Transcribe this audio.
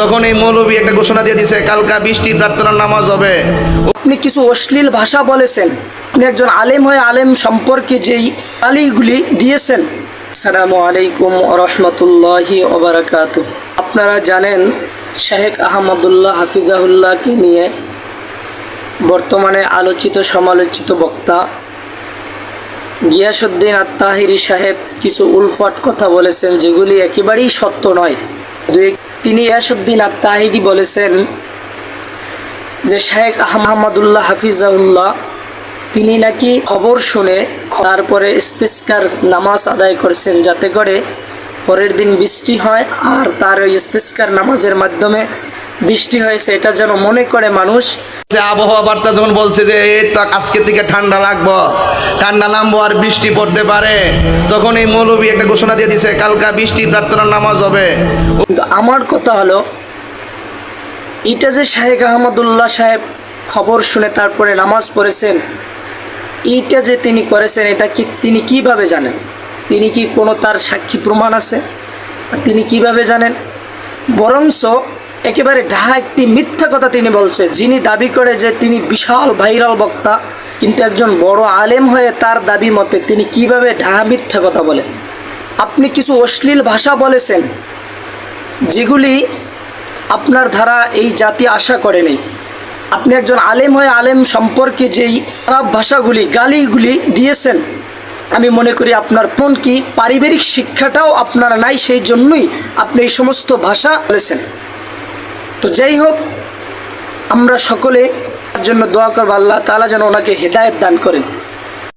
তখন এই মৌলবী একটা ঘোষণা দিয়ে দিছে, কালকা বৃষ্টি প্রার্থনার নামাজ হবে। আপনি কিছু অশ্লীল ভাষা বলেছেন। আপনি একজন আলেম হয়ে আলেম সম্পর্কে যেই আলিগুলি দিয়েছেন সালামু আলাইকুম রহমতুল্লাহি ওবরাকাত। আপনারা জানেন শাহেক আহমদুল্লাহ হাফিজাহুল্লাহকে নিয়ে বর্তমানে আলোচিত, সমালোচিত বক্তা গিয়াসুদ্দিন আত্মাহিরি সাহেব কিছু উলফট কথা বলেছেন, যেগুলি একেবারেই সত্য নয়। দুই তিনি গিয়াসুদ্দিন আত্মাহিরি বলেছেন যে শেখ আহমদুল্লাহ হাফিজাউল্লাহ তিনি নাকি খবর শুনে তারপরে ইস্তেস্কার নামাজ আদায় করেছেন যাতে করে পরের দিন বৃষ্টি হয় আর তার ওই ইস্তেস্কার নামাজের মাধ্যমে বৃষ্টি হয়েছে। এটা যেন মনে করে মানুষ। আবহাওয়া বার্তা যখন বলছে যে আজকের থেকে ঠান্ডা লাগবো। ঠান্ডা নামবো আর বৃষ্টি পড়তে পারে। তখন এই মৌলবী একটা ঘোষণা দিয়ে দিছে, কালকা বৃষ্টি প্রার্থনার নামাজ হবে। কিন্তু আমার কথা হলো, এটা যে শাহেখ আহমদুল্লাহ সাহেব খবর শুনে তারপরে নামাজ পড়েছেন, এইটা যে তিনি করেছেন, এটা কি তিনি কীভাবে জানেন? তিনি কি কোনো তার সাক্ষী প্রমাণ আছে? তিনি কীভাবে জানেন? বরংস একেবারে ঢাহা একটি মিথ্যা কথা তিনি বলছে, যিনি দাবি করে যে তিনি বিশাল ভাইরাল বক্তা কিন্তু একজন বড় আলেম হয়ে তার দাবি মতে তিনি কীভাবে ঢাহা মিথ্যা কথা বলেন? আপনি কিছু অশ্লীল ভাষা বলেছেন, যেগুলি আপনার ধারা এই জাতি আশা করেনি আপনি একজন আলেম হয়ে আলেম সম্পর্কে যেই খারাপ ভাষাগুলি, গালিগুলি দিয়েছেন, আমি মনে করি আপনার কোন কি পারিবারিক শিক্ষাটাও আপনার নাই, সেই জন্যই আপনি এই সমস্ত ভাষা বলেছেন। তো যাই হোক, আমরা সকলে জন্য দোয়া করব আল্লাহ তালা যেন ওনাকে হেদায়ত দান করেন।